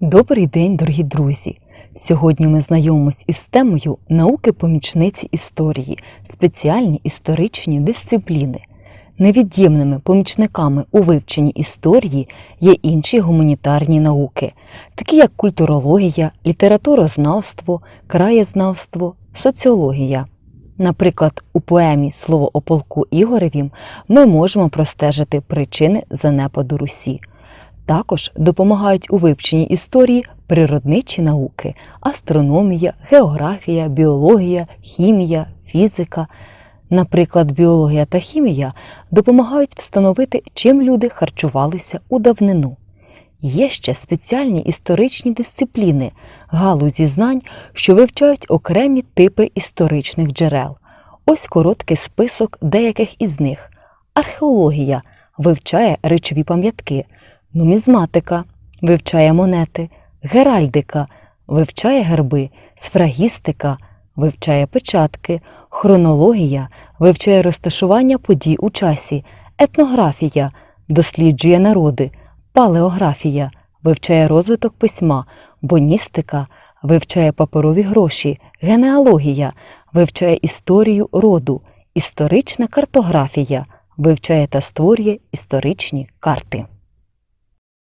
Добрий день, дорогі друзі! Сьогодні ми знайомимось із темою науки помічниці історії, спеціальні історичні дисципліни. Невід'ємними помічниками у вивченні історії є інші гуманітарні науки, такі як культурологія, літературознавство, краєзнавство, соціологія. Наприклад, у поемі Слово о полку Ігоревім ми можемо простежити причини занепаду Русі. Також допомагають у вивченні історії природничі науки, астрономія, географія, біологія, хімія, фізика. Наприклад, біологія та хімія допомагають встановити, чим люди харчувалися у давнину. Є ще спеціальні історичні дисципліни, галузі знань, що вивчають окремі типи історичних джерел. Ось короткий список деяких із них. Археологія вивчає речові пам'ятки, нумізматика вивчає монети, геральдика вивчає герби, сфрагістика вивчає печатки, хронологія вивчає розташування подій у часі, етнографія досліджує народи, палеографія вивчає розвиток письма, боністика вивчає паперові гроші, генеалогія вивчає історію роду, історична картографія вивчає та створює історичні карти.